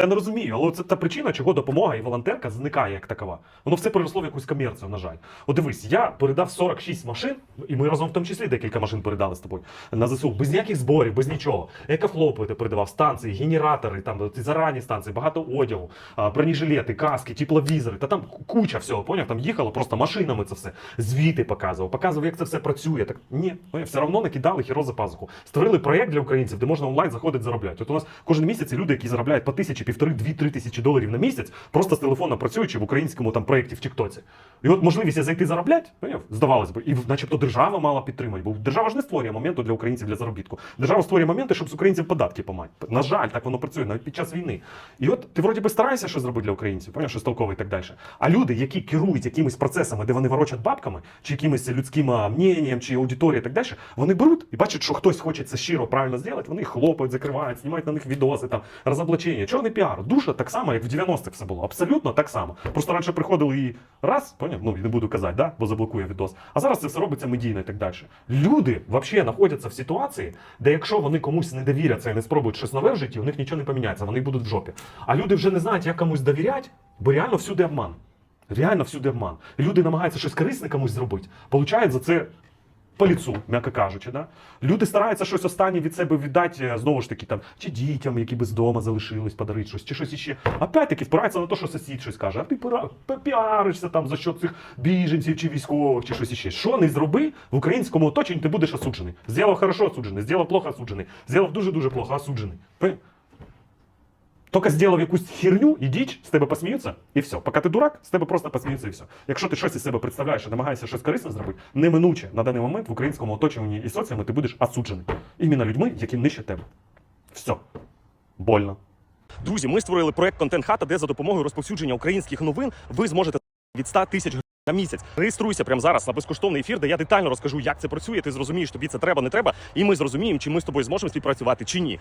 Я не розумію, але це та причина, чого допомога і волонтерка зникає як такова. Воно все переросло в якусь комерцію, на жаль. От дивись, я передав 46 машин, і ми разом в тому числі декілька машин передали з тобою на ЗСУ, без ніяких зборів, без нічого. Екофлопи ти передавав, станції, генератори, там зарані станції, багато одягу, бронежилети, каски, тепловізори, та там куча всього. Поняв? Там їхало просто машинами це все. Звіти показував, показував, як це все працює. Так ні, поняв? все одно накидали хіро за пазуху. Створили проєкт для українців, де можна онлайн заходити заробляти. От у нас кожен місяць люди, які заробляють по тисячі, півтори, дві, три тисячі доларів на місяць, просто з телефона працюючи в українському там проєкті в Тіктоці. І от можливість зайти заробляти, поняв? здавалось би, і начебто держава мала підтримати, бо держава ж не створює моменту для українців для заробітку. Держава створює моменти, щоб з українців податки помати. На жаль, так воно працює навіть під час війни. І от ти вроді би стараєшся щось зробити для українців, поняв, щось толкове і так далі. А люди, які керують якимись процесами, де вони ворочать бабками, чи якимось людським мненням, чи аудиторією і так далі, вони беруть і бачать, що хтось хоче це щиро правильно зробити, вони хлопають, закривають, знімають на них відоси, там розоблачення. Чорний піар. Душа так само, як в 90-х все було. Абсолютно так само. Просто раніше приходили і раз, поняв? Ну, не буду казати, да? бо заблокує відос. А зараз це все робиться медійно і так далі. Люди взагалі знаходяться в ситуації, де якщо вони комусь не довіряться і не спробують щось нове в житті, у них нічого не поміняється, вони будуть в жопі. А люди вже не знають, як комусь довіряти, бо реально всюди обман. Реально всюди обман. Люди намагаються щось корисне комусь зробити, получають за це по ліцу, м'яко кажучи. Да? Люди стараються щось останнє від себе віддати, е, знову ж таки, там, чи дітям, які без дома залишились, подарити щось, чи щось іще. Опять-таки впираються на те, що сусід щось каже, а ти піаришся там за що цих біженців чи військових, чи щось іще. Що не зроби в українському оточенні, ти будеш осуджений. Зробив хорошо осуджений, зробив плохо осуджений, зробив дуже-дуже плохо осуджений. Тільки зробив якусь херню і діч, з тебе посміються, і все. Поки ти дурак, з тебе просто посміються і все. Якщо ти щось із себе представляєш і намагаєшся щось корисне зробити, неминуче на даний момент в українському оточенні і соціумі ти будеш осуджений. Іменно людьми, які нижче тебе. Все. Больно. Друзі, ми створили проект Контент Хата, де за допомогою розповсюдження українських новин ви зможете від 100 тисяч гривень на місяць. Реєструйся прямо зараз на безкоштовний ефір, де я детально розкажу, як це працює. Ти зрозумієш, тобі це треба, не треба, і ми зрозуміємо, чи ми з тобою зможемо співпрацювати чи ні.